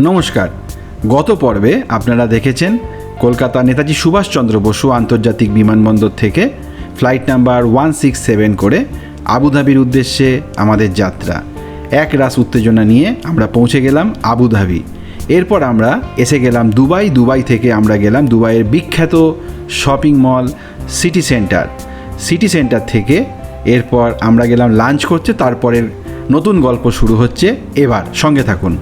নমস্কার। গত পর্বে আপনারা দেখেছেন কলকাতা নেতাজি সুভাষচন্দ্র বসু আন্তর্জাতিক বিমানবন্দর থেকে flight number one six seven করে আবুধাবির উদ্দেশ্যে আমাদের যাত্রা। এক রাস উত্তেজনা নিয়ে আমরা পৌঁছে গেলাম আবুধাবি। এরপর আমরা এসে গেলাম দুবাই। দুবাই থেকে আমরা গেলাম দুবাইয়ের বিখ্যাত shopping mall City Centre. City Centre থেকে এরপর আমরা গেলাম লাঞ্চ করতে। তারপরের নতুন গল্প শুরু হচ্ছে এবার। সঙ্গে থাকুন।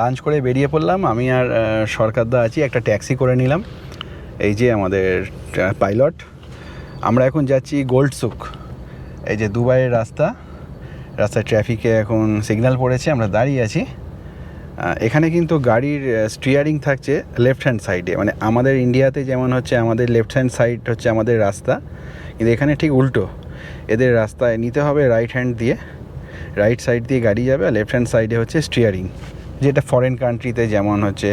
লাঞ্চ করে বেরিয়ে পড়লাম। আমি আর সরকারদা আছি, একটা ট্যাক্সি করে নিলাম। এই যে আমাদের পাইলট আমরা এখন যাচ্ছি গোল্ড সুক এই যে দুবাইয়ের রাস্তা। রাস্তায় ট্রাফিকে এখন সিগন্যাল পড়েছে, আমরা দাঁড়িয়ে আছি। এখানে কিন্তু গাড়ির স্টিয়ারিং থাকছে লেফট হ্যান্ড সাইডে মানে আমাদের ইন্ডিয়াতে যেমন হচ্ছে, আমাদের লেফট হ্যান্ড সাইড হচ্ছে আমাদের রাস্তা। কিন্তু এখানে ঠিক উল্টো। এদের রাস্তায় নিতে হবে রাইট হ্যান্ড দিয়ে। রাইট সাইড দিয়ে গাড়ি যাবে, আর লেফট হ্যান্ড সাইডে হচ্ছে স্টিয়ারিং যেটা ফরেন কান্ট্রিতে যেমন হচ্ছে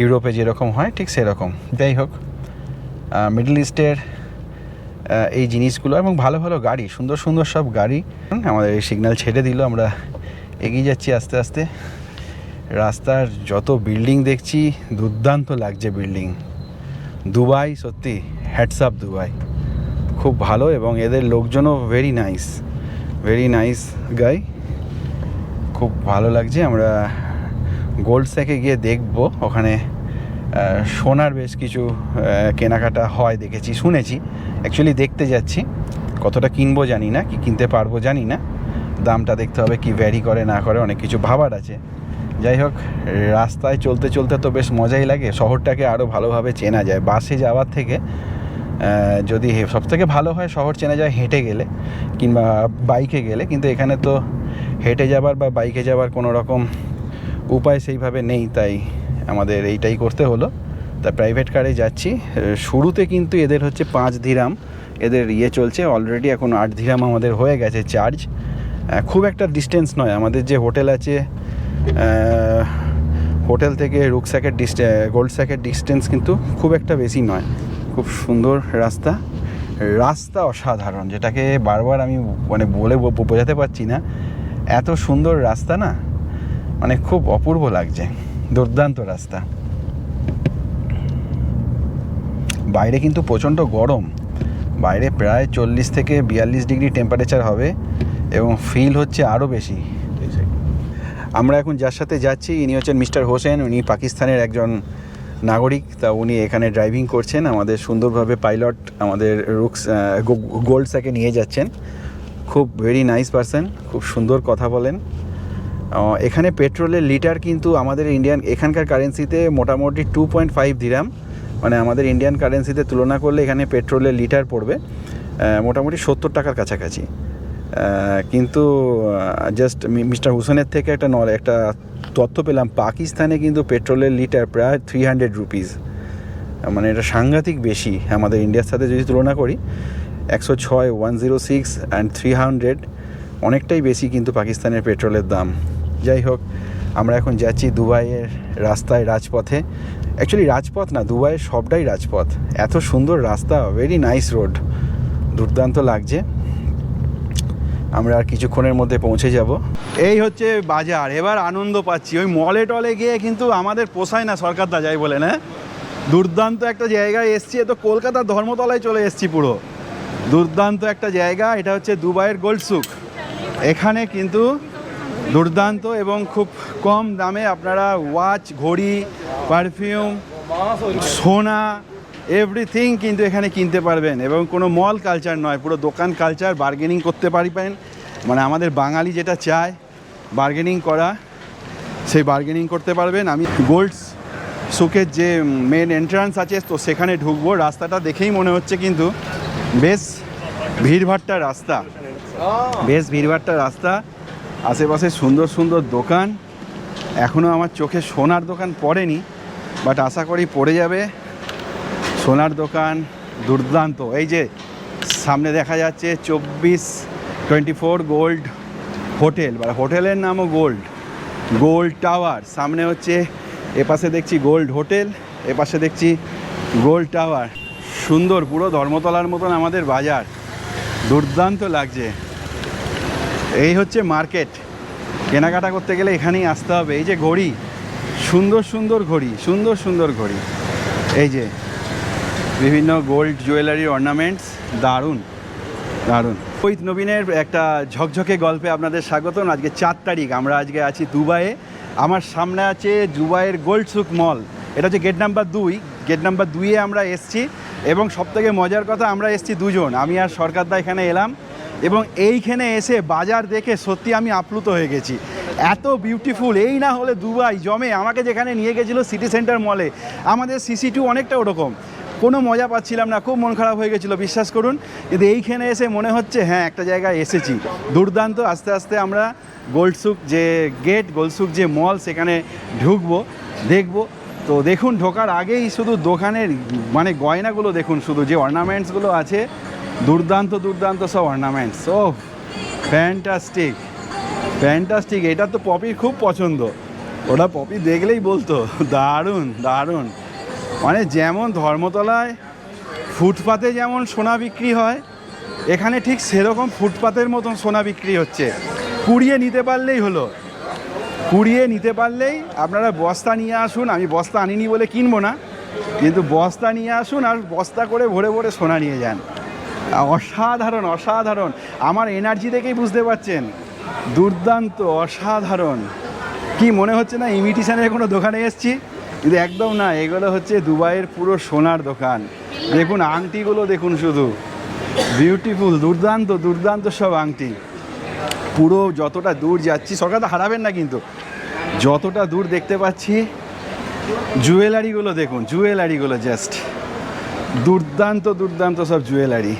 ইউরোপে যেরকম হয়, ঠিক সেরকম। যাই হোক মিডল ইস্টের এই জিনিসগুলো এবং ভালো ভালো গাড়ি, সুন্দর সুন্দর সব গাড়ি আমাদের এই সিগন্যাল ছেড়ে দিল, আমরা এগিয়ে যাচ্ছি আস্তে আস্তে। রাস্তার যত বিল্ডিং দেখছি, দুর্দান্ত লাগছে বিল্ডিং দুবাই সত্যি হ্যাটসআপ দুবাই। খুব ভালো এবং এদের লোকজনও very nice very nice guy খুব ভালো লাগছে, আমরা গোল্ড স্যাকে গিয়ে দেখব। ওখানে সোনার বেশ কিছু কেনাকাটা হয় দেখেছি, শুনেছি। অ্যাকচুয়ালি দেখতে যাচ্ছি। কতটা কিনবো জানি না, কি কিনতে পারব জানি না। দামটা দেখতে হবে কি ভ্যারি করে, না করে, অনেক কিছু ভাবার আছে। যাই হোক, রাস্তায় চলতে চলতে তো বেশ মজাই লাগে। শহরটাকে আরও ভালোভাবে চেনা যায়। বাসে যাওয়ার থেকে যদি সব থেকে ভালো হয় শহর চেনা যায় হেঁটে গেলে, কিংবা বাইকে গেলে। কিন্তু এখানে তো হেঁটে যাবার বা বাইকে যাবার কোনো রকম উপায় সেইভাবে নেই, তাই আমাদের এইটাই করতে হলো। তা প্রাইভেট কারে যাচ্ছি। শুরুতে কিন্তু এদের হচ্ছে পাঁচ ধিরাম। এদের ইয়ে চলছে অলরেডি এখন আট ধিরাম আমাদের হয়ে গেছে চার্জ খুব একটা ডিস্টেন্স নয়। আমাদের যে হোটেল আছে হোটেল থেকে রুকস্যাকের ডিস্টে গোল্ড স্যাকের ডিস্টেন্স কিন্তু খুব একটা বেশি নয়। খুব সুন্দর রাস্তা। রাস্তা অসাধারণ, যেটাকে বারবার আমি মানে বলে বোঝাতে পারছি না। এত সুন্দর রাস্তা না মানে খুব অপূর্ব লাগছে। দুর্দান্ত রাস্তা। বাইরে কিন্তু প্রচণ্ড গরম। বাইরে প্রায় চল্লিশ থেকে বিয়াল্লিশ ডিগ্রি টেম্পারেচার হবে এবং ফিল হচ্ছে আরও বেশি। আমরা এখন যার সাথে যাচ্ছি, ইনি হচ্ছেন মিস্টার হোসেন, উনি পাকিস্তানের একজন নাগরিক, তা উনি এখানে ড্রাইভিং করছেন, আমাদের সুন্দরভাবে পাইলট আমাদের রুকস গোল্ড স্যাকে নিয়ে যাচ্ছেন। খুব ভেরি নাইস পারসন খুব সুন্দর কথা বলেন। এখানে পেট্রোলের লিটার কিন্তু আমাদের ইন্ডিয়ান, এখানকার কারেন্সিতে মোটামুটি টু পয়েন্ট ফাইভ দিরাম মানে আমাদের ইন্ডিয়ান কারেন্সিতে তুলনা করলে এখানে পেট্রোলের লিটার পড়বে মোটামুটি সত্তর টাকার কাছাকাছি। কিন্তু জাস্ট মিস্টার হুসেনের থেকে একটা নল একটা তথ্য পেলাম, পাকিস্তানে কিন্তু পেট্রোলের লিটার প্রায় থ্রি হান্ড্রেড রুপিস মানে এটা সাংঘাতিক বেশি আমাদের ইন্ডিয়ার সাথে যদি তুলনা করি, একশো ছয় one zero six and three hundred অনেকটাই বেশি কিন্তু পাকিস্তানের পেট্রোলের দাম। যাই হোক, আমরা এখন যাচ্ছি দুবাইয়ের রাস্তায়, রাজপথে। অ্যাকচুয়ালি রাজপথ না, দুবাইয়ের সবটাই রাজপথ। এত সুন্দর রাস্তা ভেরি নাইস রোড দুর্দান্ত লাগছে। আমরা আর কিছুক্ষণের মধ্যে পৌঁছে যাব। এই হচ্ছে বাজার, এবার আনন্দ পাচ্ছি। ওই মলে টলে গিয়ে কিন্তু আমাদের পোষায় না সরকারদা যাই বলে না দুর্দান্ত একটা জায়গায় এসছি তো কলকাতার ধর্মতলায় চলে এসছি পুরো। দুর্দান্ত একটা জায়গা, এটা হচ্ছে দুবাইয়ের গোল্ড সুক এখানে কিন্তু দুর্দান্ত এবং খুব কম দামে আপনারা ওয়াচ ঘড়ি পারফিউম সোনা এভরিথিং কিন্তু এখানে কিনতে পারবেন এবং কোনো মল কালচার নয়, পুরো দোকান কালচার বার্গেনিং করতে পারবেন মানে আমাদের বাঙালি যেটা চায় বার্গেনিং করা, সেই বার্গেনিং করতে পারবেন। আমি গোল্ডস সুকের যে মেন এন্ট্রান্স আছে, তো সেখানে ঢুকবো। রাস্তাটা দেখেই মনে হচ্ছে কিন্তু বেশ ভিড়ভাট্টা রাস্তা। বেশ ভিড়ভাট্টা রাস্তা, আশেপাশে সুন্দর সুন্দর দোকান। এখনও আমার চোখে সোনার দোকান পড়েনি বাট আশা করি পড়ে যাবে। সোনার দোকান দুর্দান্ত। এই যে সামনে দেখা যাচ্ছে চব্বিশ টোয়েন্টি ফোর গোল্ড হোটেল বা হোটেলের নামও গোল্ড। Gold tower. সামনে হচ্ছে, এপাশে দেখছি গোল্ড হোটেল, এপাশে দেখছি গোল্ড টাওয়ার। সুন্দর পুরো ধর্মতলার মতন আমাদের বাজার। দুর্দান্ত লাগছে। এই হচ্ছে মার্কেট। কেনাকাটা করতে গেলে এখানেই আসতে হবে। এই যে ঘড়ি, সুন্দর সুন্দর ঘড়ি, সুন্দর সুন্দর ঘড়ি। এই যে, বিভিন্ন গোল্ড জুয়েলারি অর্নামেন্টস দারুণ দারুণ। ওইত নবীনের একটা ঝকঝকে গল্পে আপনাদের স্বাগতম। আজকে চার তারিখ, আমরা আজকে আছি দুবাইয়ে। আমার সামনে আছে দুবাইয়ের গোল্ড সুক মল। এটা হচ্ছে গেট নাম্বার দুই। গেট নাম্বার দুইয়ে আমরা এসছি এবং সবথেকে মজার কথা, আমরা এসছি দুজন। আমি আর সরকারদা এখানে এলাম। এবং এইখানে এসে বাজার দেখে সত্যি আমি আপ্লুত হয়ে গেছি। এত বিউটিফুল এই না হলে দুবাই জমে আমাকে যেখানে নিয়ে গেছিল সিটি সেন্টার মলে আমাদের সিসি টু অনেকটা ওরকম। কোনো মজা পাচ্ছিলাম না, খুব মন খারাপ হয়ে গেছিল, বিশ্বাস করুন। কিন্তু এইখানে এসে মনে হচ্ছে হ্যাঁ একটা জায়গায় এসেছি। দুর্দান্ত, আস্তে আস্তে আমরা গোল্ডসুক যে গেট গোলসুক যে মল সেখানে ঢুকবো, দেখব। তো দেখুন, ঢোকার আগেই শুধু দোকানের মানে গয়নাগুলো দেখুন, শুধু যে অর্নামেন্টসগুলো আছে দুর্দান্ত দুর্দান্ত সব অর্নামেন্টস ও ফ্যান্টাস্টিক ফ্যান্টাস্টিক এটা তো পপির খুব পছন্দ। ওটা পপি দেখলেই বলতো, দারুণ দারুণ। মানে যেমন ধর্মতলায় ফুটপাতে যেমন সোনা বিক্রি হয়, এখানে ঠিক সেরকম ফুটপাতের মতন সোনা বিক্রি হচ্ছে। কুড়িয়ে নিতে পারলেই হলো। কুড়িয়ে নিতে পারলেই আপনারা বস্তা নিয়ে আসুন, আমি বস্তা আনিনি বলে কিনবো না, কিন্তু বস্তা নিয়ে আসুন আর বস্তা করে ভরে ভরে সোনা নিয়ে যান। অসাধারণ অসাধারণ। আমার এনার্জি দেখেই বুঝতে পারছেন। দুর্দান্ত, অসাধারণ। কি মনে হচ্ছে না ইমিটেশনের কোনো দোকানে এসছি? কিন্তু একদম না, এগুলো হচ্ছে দুবাইয়ের পুরো সোনার দোকান। দেখুন, আংটিগুলো দেখুন শুধু। বিউটিফুল দুর্দান্ত দুর্দান্ত সব আংটি। পুরো যতটা দূর যাচ্ছি, সরকার তো হারাবেন না কিন্তু। যতটা দূর দেখতে পাচ্ছি জুয়েলারিগুলো দেখুন জুয়েলারিগুলো জাস্ট দুর্দান্ত দুর্দান্ত সব জুয়েলারি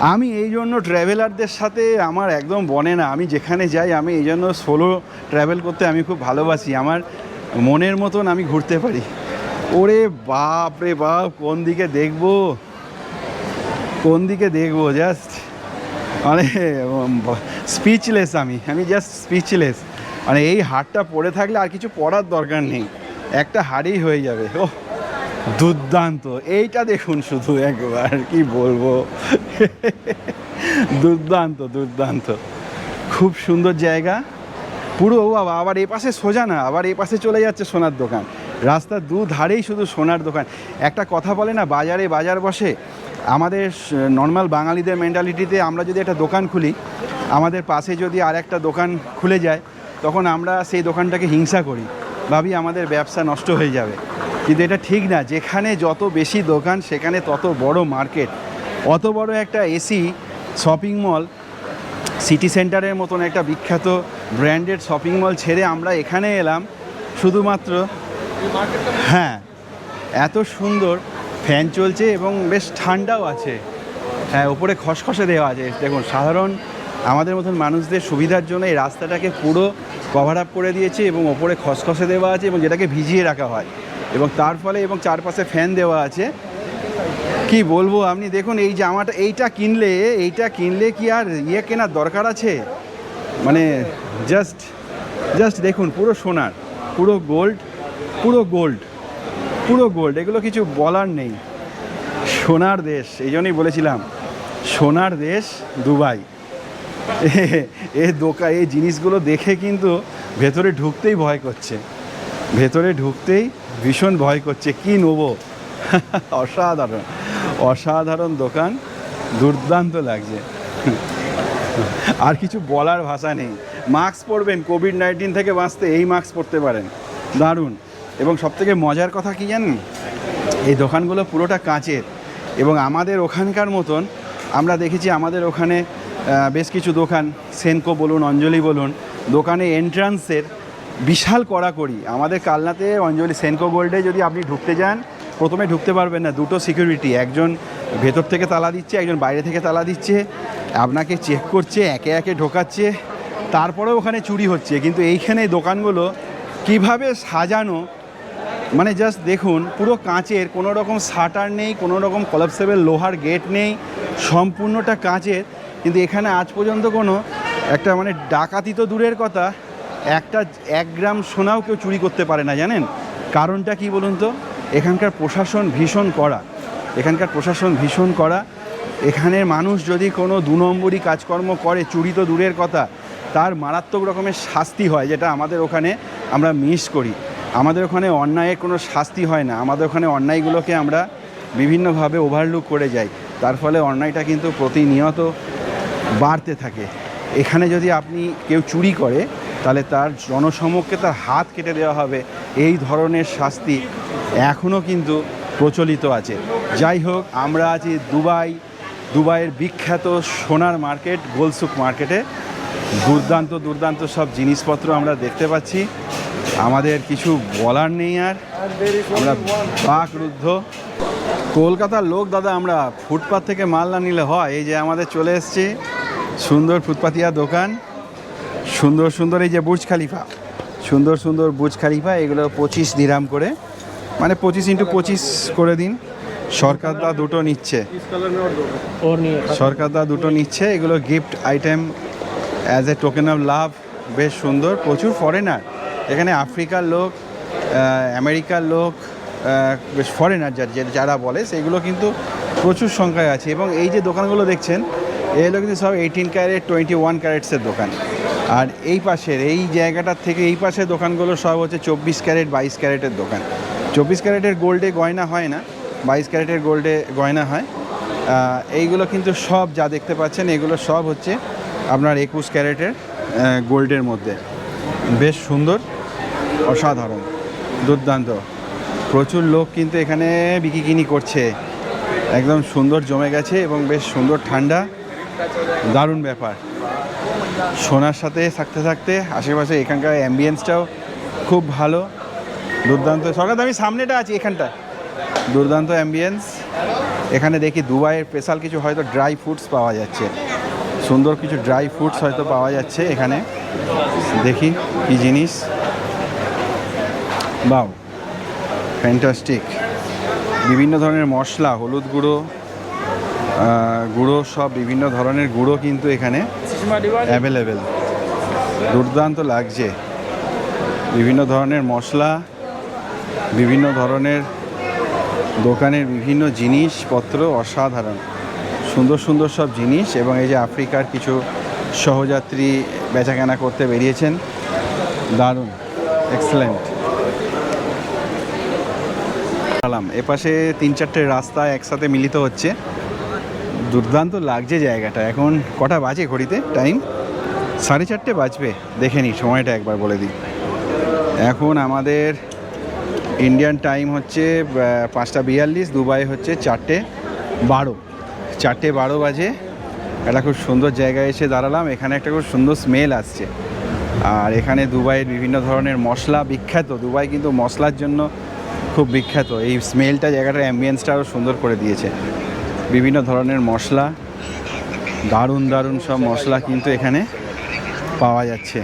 আমি এই জন্য ট্র্যাভেলারদের সাথে আমার একদম বনে না। আমি যেখানে যাই, আমি এই জন্য সোলো ট্র্যাভেল করতে আমি খুব ভালোবাসি। আমার মনের মতন আমি ঘুরতে পারি। ওরে বাপ রে বাপ, কোন দিকে দেখব? কোন দিকে দেখব? জাস্ট মানে স্পিচলেস আমি। আমি জাস্ট স্পিচলেস মানে এই হারটা পড়ে থাকলে আর কিছু পড়ার দরকার নেই। একটা হাড়েই হয়ে যাবে। ও দুর্দান্ত। এইটা দেখুন শুধু একবার, কি বলব? দুর্দান্ত দুর্দান্ত। খুব সুন্দর জায়গা। পুরো বাবা আবার এ পাশে সোজা না, আবার এ পাশে চলে যাচ্ছে সোনার দোকান। রাস্তার দু ধারেই শুধু সোনার দোকান। একটা কথা বলে না, বাজারে বাজার বসে, আমাদের নর্মাল বাঙালিদের মেন্টালিটিতে আমরা যদি একটা দোকান খুলি, আমাদের পাশে যদি আর একটা দোকান খুলে যায়, তখন আমরা সেই দোকানটাকে হিংসা করি। ভাবি আমাদের ব্যবসা নষ্ট হয়ে যাবে। কিন্তু এটা ঠিক না, যেখানে যত বেশি দোকান, সেখানে তত বড় মার্কেট অত বড় একটা এসি শপিং মল, সিটি সেন্টারের মতন একটা বিখ্যাত ব্র্যান্ডেড শপিং মল ছেড়ে আমরা এখানে এলাম। শুধুমাত্র হ্যাঁ এত সুন্দর ফ্যান চলছে এবং বেশ ঠান্ডাও আছে। হ্যাঁ ওপরে খসখসে দেওয়া আছে। দেখুন, সাধারণ আমাদের মতন মানুষদের সুবিধার জন্য এই রাস্তাটাকে পুরো কভার আপ করে দিয়েছে এবং ওপরে খসখসে দেওয়া আছে এবং যেটাকে ভিজিয়ে রাখা হয়। এবং তার ফলে এবং চারপাশে ফ্যান দেওয়া আছে। কি বলব আপনি দেখুন, এই জামাটা, এইটা কিনলে এইটা কিনলে কি আর ইয়ে কেনার দরকার আছে? মানে জাস্ট জাস্ট দেখুন, পুরো সোনার, পুরো গোল্ড পুরো গোল্ড পুরো গোল্ড এগুলো কিছু বলার নেই। সোনার দেশ, এই জন্যই বলেছিলাম, সোনার দেশ দুবাই। এ- দোকান এই জিনিসগুলো দেখে কিন্তু ভেতরে ঢুকতেই ভয় করছে। ভেতরে ঢুকতেই ভীষণ ভয় করছে, কি নেব? অসাধারণ। অসাধারণ দোকান, দুর্দান্ত লাগছে। আর কিছু বলার ভাষা নেই। মাস্ক পরবেন কোভিড নাইন্টিন থেকে বাঁচতে এই মাস্ক পরতে পারেন। দারুণ। এবং সবথেকে মজার কথা কি জানেন? এই দোকানগুলো পুরোটা কাঁচের। এবং আমাদের ওখানকার মতন আমরা দেখেছি আমাদের ওখানে বেশ কিছু দোকান। সেনকো বলুন, অঞ্জলি বলুন, দোকানে এন্ট্রান্সের বিশাল কড়াকড়ি। আমাদের কালনাতে অঞ্জলি সেনকো গোল্ডে যদি আপনি ঢুকতে যান প্রথমে ঢুকতে পারবেন না, দুটো সিকিউরিটি একজন ভেতর থেকে তালা দিচ্ছে, একজন বাইরে থেকে তালা দিচ্ছে, আপনাকে চেক করছে, একে একে ঢোকাচ্ছে, তারপরেও ওখানে চুরি হচ্ছে। কিন্তু এইখানে এই দোকানগুলো কীভাবে সাজানো মানে জাস্ট দেখুন, পুরো কাঁচের, কোনো রকম শাটার নেই, কোনো রকম কলাপসেবল লোহার গেট নেই, সম্পূর্ণটা কাঁচের। কিন্তু এখানে আজ পর্যন্ত কোনো একটা মানে ডাকাতি তো দূরের কথা, একটা এক গ্রাম সোনাও কেউ চুরি করতে পারে না, জানেন? কারণটা কি বলুন তো? এখানকার প্রশাসন ভীষণ করা এখানকার প্রশাসন ভীষণ করা এখানের মানুষ যদি কোনো দু নম্বরই কাজকর্ম করে, চুরি তো দূরের কথা, তার মারাত্মক রকমের শাস্তি হয়, যেটা আমাদের ওখানে আমরা মিস করি। আমাদের ওখানে অন্যায়ের কোনো শাস্তি হয় না। আমাদের ওখানে অন্যায়গুলোকে আমরা বিভিন্নভাবে ওভারলুক করে যাই। তার ফলে অন্যায়টা কিন্তু প্রতিনিয়ত বাড়তে থাকে। এখানে যদি আপনি কেউ চুরি করে তাহলে তার জনসমক্ষে তার হাত কেটে দেওয়া হবে। এই ধরনের শাস্তি এখনও কিন্তু প্রচলিত আছে। যাই হোক, আমরা আছি দুবাই, দুবাইয়ের বিখ্যাত সোনার মার্কেট, গোলসুক মার্কেটে। দুর্দান্ত দুর্দান্ত সব জিনিসপত্র আমরা দেখতে পাচ্ছি। আমাদের কিছু বলার নেই আর। আমরা বাকরুদ্ধ কলকাতার লোক, দাদা, আমরা ফুটপাথ থেকে মাল না নিলে হয়। এই যে আমাদের চলে এসছে সুন্দর ফুটপাতিয়া দোকান। সুন্দর সুন্দর এই যে বুর্জ খালিফা, সুন্দর সুন্দর বুর্জ খালিফা, এগুলো পঁচিশ দিরাম করে মানে পঁচিশ ইন্টু পঁচিশ করে দিন। সরকার দা দুটো নিচ্ছে। সরকার দা দুটো নিচ্ছে, এগুলো gift item as a token of love বেশ সুন্দর, প্রচুর ফরেনার এখানে আফ্রিকার লোক আমেরিকার লোক বেশ ফরেনার যার যারা বলে, সেগুলো কিন্তু প্রচুর সংখ্যায় আছে। এবং এই যে দোকানগুলো দেখছেন, এগুলো কিন্তু সব এইটিন ক্যারেট টোয়েন্টি ওয়ান ক্যারেটসের দোকান। আর এই পাশের, এই জায়গাটার থেকে এই পাশের দোকানগুলো সব হচ্ছে চব্বিশ ক্যারেট, বাইশ ক্যারেটের দোকান। চব্বিশ ক্যারেটের গোল্ডে গয়না হয় না, বাইশ ক্যারেটের গোল্ডে গয়না হয়। এইগুলো কিন্তু সব যা দেখতে পাচ্ছেন, এগুলো সব হচ্ছে আপনার একুশ ক্যারেটের গোল্ডের মধ্যে। বেশ সুন্দর, অসাধারণ, দুর্দান্ত। প্রচুর লোক কিন্তু এখানে বিকিকিনি করছে। একদম সুন্দর জমে গেছে এবং বেশ সুন্দর ঠান্ডা, দারুণ ব্যাপার। সোনার সাথে থাকতে থাকতে আশেপাশে এখানকার অ্যাম্বিয়েন্সটাও খুব ভালো। দুর্দান্ত। সরকার, আমি সামনেটা আছি এখানটায় দুর্দান্ত অ্যাম্বিয়েন্স এখানে দেখি দুবাইয়ের স্পেশাল কিছু হয়তো ড্রাই ফ্রুটস পাওয়া যাচ্ছে। সুন্দর কিছু ড্রাই ফ্রুটস হয়তো পাওয়া যাচ্ছে এখানে। দেখি কি জিনিস। বাও ফ্যান্টাস্টিক বিভিন্ন ধরনের মশলা, হলুদ গুঁড়ো গুঁড়ো সব বিভিন্ন ধরনের গুঁড়ো কিন্তু এখানে অ্যাভেলেবেল দুর্দান্ত লাগছে। বিভিন্ন ধরনের মশলা, বিভিন্ন ধরনের দোকানের বিভিন্ন জিনিসপত্র অসাধারণ। সুন্দর সুন্দর সব জিনিস এবং এই যে আফ্রিকার কিছু সহযাত্রী বেচাকেনা করতে বেরিয়েছেন, দারুণ এক্সেলেন্ট এপাশে তিন চারটে রাস্তা একসাথে মিলিত হচ্ছে। দুর্দান্ত লাগছে জায়গাটা। এখন কটা বাজে ঘড়িতে? টাইম সাড়ে চারটে বাজবে। দেখে নিই সময়টা একবার বলে দিই। এখন আমাদের ইন্ডিয়ান টাইম হচ্ছে পাঁচটা বিয়াল্লিশ, দুবাই হচ্ছে চারটে বারো। চারটে বারো বাজে। একটা খুব সুন্দর জায়গায় এসে দাঁড়ালাম। এখানে একটা খুব সুন্দর স্মেল আসছে। আর এখানে দুবাইয়ের বিভিন্ন ধরনের মশলা বিখ্যাত। দুবাই কিন্তু মশলার জন্য খুব বিখ্যাত। এই স্মেলটা জায়গাটার অ্যাম্বিয়েন্সটা আরও সুন্দর করে দিয়েছে। বিভিন্ন ধরনের মশলা, দারুণ দারুণ সব মশলা কিন্তু এখানে পাওয়া যাচ্ছে।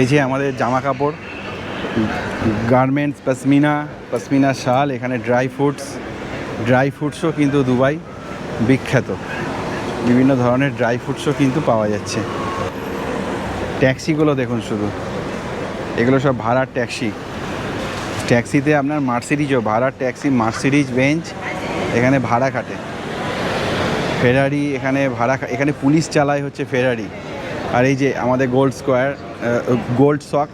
এই যে আমাদের জামা কাপড় গার্মেন্টস পশমিনা পশমিনা শাল, এখানে ড্রাই ফ্রুটস ড্রাই ফ্রুটসও কিন্তু দুবাই বিখ্যাত। বিভিন্ন ধরনের ড্রাই ফ্রুটসও কিন্তু পাওয়া যাচ্ছে। ট্যাক্সিগুলো দেখুন শুধু। এগুলো সব ভাড়ার ট্যাক্সি। ট্যাক্সিতে আপনার মার্সিডিজও, ভাড়ার ট্যাক্সি মার্সিডিজ, বেঞ্চ এখানে ভাড়া কাটে ফেরারি এখানে ভাড়া এখানে পুলিশ চালায় হচ্ছে ফেরারি আর এই যে আমাদের গোল্ড স্কোয়ার গোল্ড শক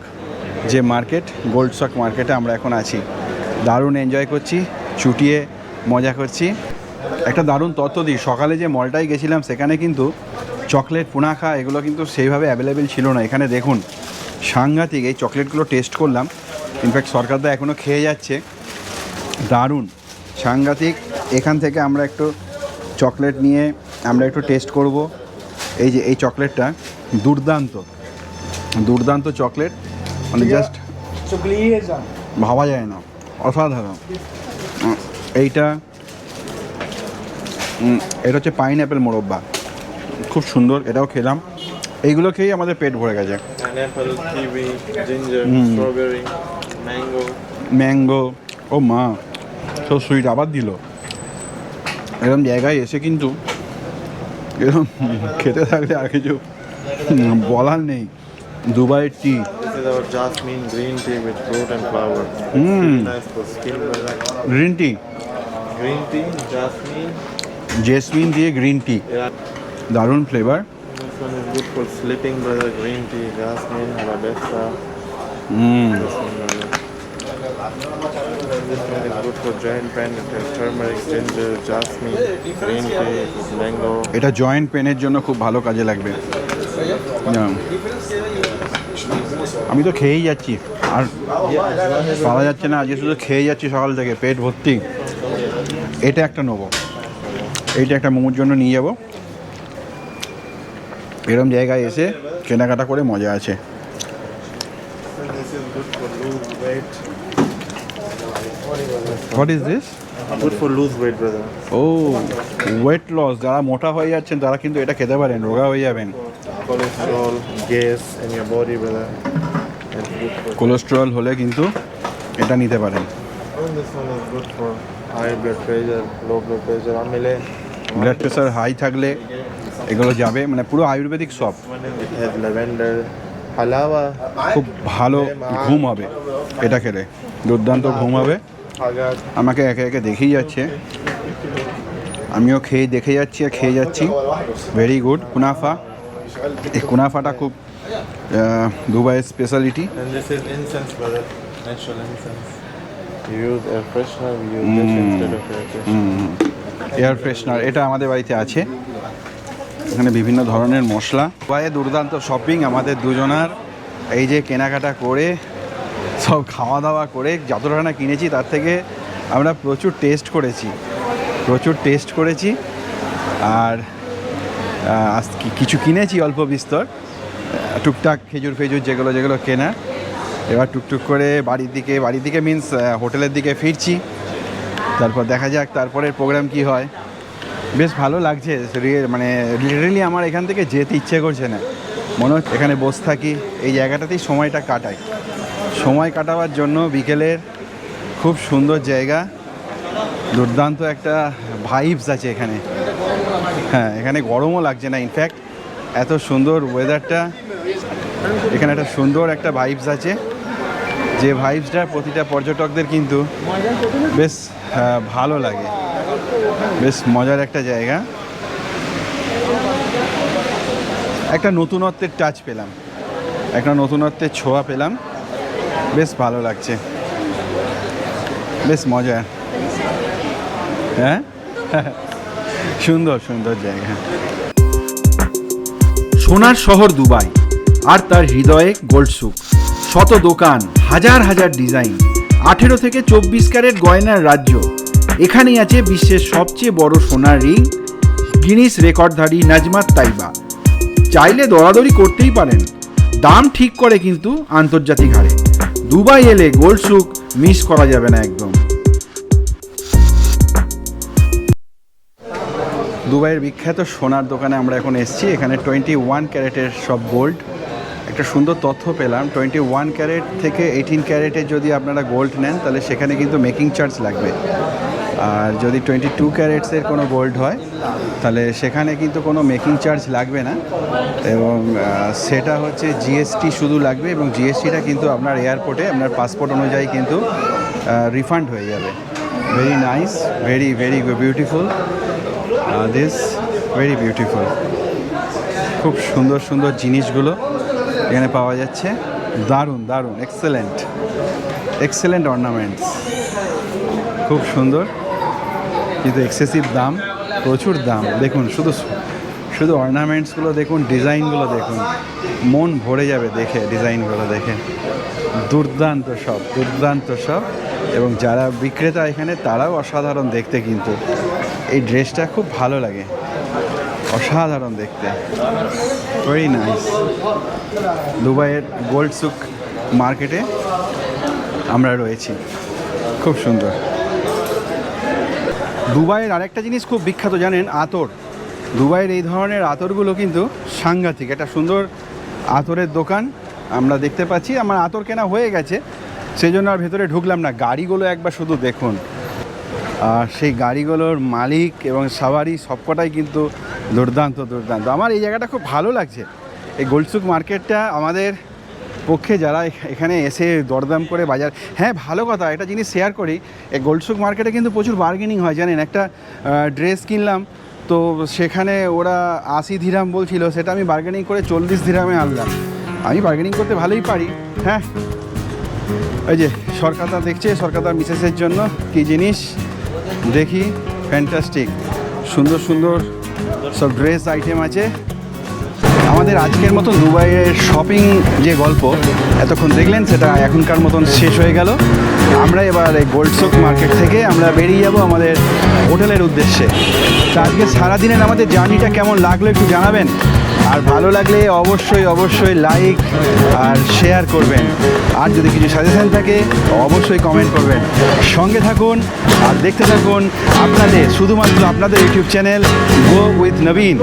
যে মার্কেট গোল্ড শক মার্কেটে আমরা এখন আছি। দারুণ এনজয় করছি, চুটিয়ে মজা করছি। একটা দারুণ তথ্য দিই, সকালে যে মলটায় গেছিলাম সেখানে কিন্তু চকলেট পুনাখা এগুলো কিন্তু সেইভাবে অ্যাভেলেবেল ছিল না। এখানে দেখুন, সাংঘাতিক এই চকলেটগুলো টেস্ট করলাম। ইনফ্যাক্ট সরকারদা এখনও খেয়ে যাচ্ছে। দারুণ, সাংঘাতিক। এখান থেকে আমরা একটু চকলেট নিয়ে আমরা একটু টেস্ট করব। এই যে এই চকলেটটা দুর্দান্ত দুর্দান্ত চকলেট। মানে জাস্ট ভাবা যায় না অসাধারণ। এইটা এটা হচ্ছে পাইন অ্যাপেল মোরব্বা। খুব সুন্দর এটাও খেলাম। এইগুলো খেয়েই আমাদের পেট ভরে গেছে. ম্যাঙ্গো। ও মা সব সুইট আবার দিল। এরকম জায়গায় এসে কিন্তু এরকম খেতে থাকলে আর কিছু বলার নেই দুবাইয়ের tea. Mm. Green tea tea, jasmine. Jasmine দিয়ে গ্রিন টি. দারুণ flavour This one is good for এটা জয়েন্ট পেনের জন্য খুব ভালো কাজে লাগবে। আমি তো খেয়েই যাচ্ছি। আর পাওয়া যাচ্ছে না, আজকে শুধু খেয়ে যাচ্ছি সকাল থেকে, পেট ভর্তি। এটা একটা নেব। এইটা একটা মোমোর জন্য নিয়ে যাব। এরম জায়গায় এসে কেনাকাটা করে মজা আছে। What is this Good for lose weight, brother. ও ওয়েট লস যারা মোটা হয়ে যাচ্ছেন তারা কিন্তু এটা খেতে পারেন রোগা হয়ে যাবেন Cholesterol, gas in your body, brother. It's good for. Cholesterol হলে কিন্তু এটা নিতে পারেন And this one is good for high blood pressure, low blood pressure. আমলে ব্লাড প্রেশার হাই থাকলে এগুলো যাবে মানে পুরো আয়ুর্বেদিক সব lavender, halawa, খুব ভালো ঘুম হবে এটা খেলে দুর্দান্ত ঘুম হবে আমাকে একে একে দেখেই যাচ্ছে। আমিও খেয়ে দেখে যাচ্ছি আর খেয়ে যাচ্ছি। Very good kunafa. এই কুনাফাটা খুব দুবাইয়ের স্পেশালিটি. এয়ার ফ্রেশনার এটা আমাদের বাড়িতে আছে। এখানে বিভিন্ন ধরনের মশলা। দুবাইয়ে দুর্দান্ত শপিং আমাদের দুজনার। এই যে কেনাকাটা করে সব খাওয়া দাওয়া করে যতটা না কিনেছি তার থেকে আমরা প্রচুর টেস্ট করেছি। প্রচুর টেস্ট করেছি। আর কিছু কিনেছি অল্প বিস্তর। টুকটাক খেজুর ফেজুর যেগুলো যেগুলো কেনা এবার টুকটুক করে বাড়ির দিকে বাড়ির দিকে মিন্স হোটেলের দিকে ফিরছি। তারপর দেখা যাক তারপরের প্রোগ্রাম কি হয়। বেশ ভালো লাগছে। মানে লিটারেলি আমার এখান থেকে যেতে ইচ্ছে করছে না। মনে হচ্ছে এখানে বসে থাকি। এই জায়গাটাতেই সময়টা কাটাই। সময় কাটাবার জন্য বিকেলের খুব সুন্দর জায়গা। দুর্দান্ত একটা ভাইবস আছে এখানে। হ্যাঁ এখানে গরমও লাগছে না ইনফ্যাক্ট এত সুন্দর ওয়েদারটা এখানে একটা সুন্দর একটা ভাইবস আছে। যে ভাইবসটা প্রতিটা পর্যটকদের কিন্তু বেশ ভালো লাগে। বেশ মজার একটা জায়গা। একটা নতুনত্বের টাচ পেলাম। একটা নতুনত্বের ছোঁয়া পেলাম। বেশ ভালো লাগছে। বেশ মজা। হ্যাঁ? সুন্দর সুন্দর জায়গা। সোনার শহর দুবাই, আর তার হৃদয়ে গোল্ডসুক শত দোকান, হাজার হাজার ডিজাইন, আঠেরো থেকে চব্বিশ ক্যারেট গয়নার রাজ্য। এখানেই আছে বিশ্বের সবচেয়ে বড় সোনার রিং, গিনিস রেকর্ডধারী নাজমাত তাইবা। চাইলে দরাদরি করতেই পারেন। দাম ঠিক করে কিন্তু আন্তর্জাতিক হারে। দুবাই এলে গোল্ড সুক মিস করা যাবে না একদম। দুবাইয়ের বিখ্যাত সোনার দোকানে আমরা এখন এসেছি। এখানে টোয়েন্টি ওয়ান ক্যারেটের সব গোল্ড একটা সুন্দর তথ্য পেলাম। টোয়েন্টি ওয়ান ক্যারেট থেকে এইটিন ক্যারেটের যদি আপনারা গোল্ড নেন, তাহলে সেখানে কিন্তু মেকিং চার্জ লাগবে। আর যদি টোয়েন্টি টু ক্যারেটসের কোনো গোল্ড হয়, তাহলে সেখানে কিন্তু কোনো মেকিং চার্জ লাগবে না। এবং সেটা হচ্ছে জিএসটি শুধু লাগবে এবং জিএসটিটা কিন্তু আপনার এয়ারপোর্টে আপনার পাসপোর্ট অনুযায়ী কিন্তু রিফান্ড হয়ে যাবে। Very nice very very beautiful this very beautiful খুব সুন্দর সুন্দর জিনিসগুলো এখানে পাওয়া যাচ্ছে। দারুণ দারুণ এক্সেলেন্ট এক্সেলেন্ট অর্নামেন্টস খুব সুন্দর। কিন্তু এক্সেসিভ দাম, প্রচুর দাম। দেখুন, শুধু শুধু অর্নামেন্টসগুলো দেখুন ডিজাইনগুলো দেখুন। মন ভরে যাবে দেখে ডিজাইনগুলো দেখে। দুর্দান্ত সব দুর্দান্ত সব। এবং যারা বিক্রেতা এখানে, তারাও অসাধারণ দেখতে কিন্তু। এই ড্রেসটা খুব ভালো লাগে। অসাধারণ দেখতে। ভেরি নাইস দুবাইয়ের গোল্ড সুক মার্কেটে আমরা রয়েছি। খুব সুন্দর। দুবাইয়ের আরেকটা জিনিস খুব বিখ্যাত, জানেন? আতর। দুবাইয়ের এই ধরনের আতরগুলো কিন্তু সাংঘাতিক। একটা সুন্দর আতরের দোকান আমরা দেখতে পাচ্ছি। আমার আতর কেনা হয়ে গেছে সেই জন্য আর ভেতরে ঢুকলাম না। গাড়িগুলো একবার শুধু দেখুন। আর সেই গাড়িগুলোর মালিক এবং সাওয়ারি সবকটাই কিন্তু দুর্দান্ত দুর্দান্ত। আমার এই জায়গাটা খুব ভালো লাগছে। এই গোলসুক মার্কেটটা আমাদের পক্ষে যারা এখানে এসে দরদাম করে বাজার হ্যাঁ ভালো কথা, একটা জিনিস শেয়ার করি গোল্ডসুক মার্কেটে কিন্তু প্রচুর বার্গেনিং হয়, জানেন, একটা ড্রেস কিনলাম, তো সেখানে ওরা আশি ধিরাম বলছিল, সেটা আমি বার্গেনিং করে চল্লিশ ধিরামে আনলাম। আমি বার্গেনিং করতে ভালোই পারি হ্যাঁ। এই যে, সরকারদা দেখছে, সরকারদা মিসেসের জন্য, কি জিনিস? দেখি ফ্যান্টাস্টিক সুন্দর সুন্দর, সব ড্রেস আইটেম আছে। আমাদের আজকের মতন দুবাইয়ের শপিং যে গল্প এতক্ষণ দেখলেন, সেটা এখনকার মতন শেষ হয়ে গেল। আমরা এবার এই গোল্ডসোক মার্কেট থেকে আমরা বেরিয়ে যাব আমাদের হোটেলের উদ্দেশ্যে। তা আজকে সারাদিনের আমাদের জার্নিটা কেমন লাগল একটু জানাবেন, আর ভালো লাগলে অবশ্যই অবশ্যই লাইক আর শেয়ার করবেন। আর যদি কিছু সাজেশন থাকে, অবশ্যই কমেন্ট করবেন। সঙ্গে থাকুন আর দেখতে থাকুন আপনাদের, শুধুমাত্র আপনাদের YouTube channel go with Nabin.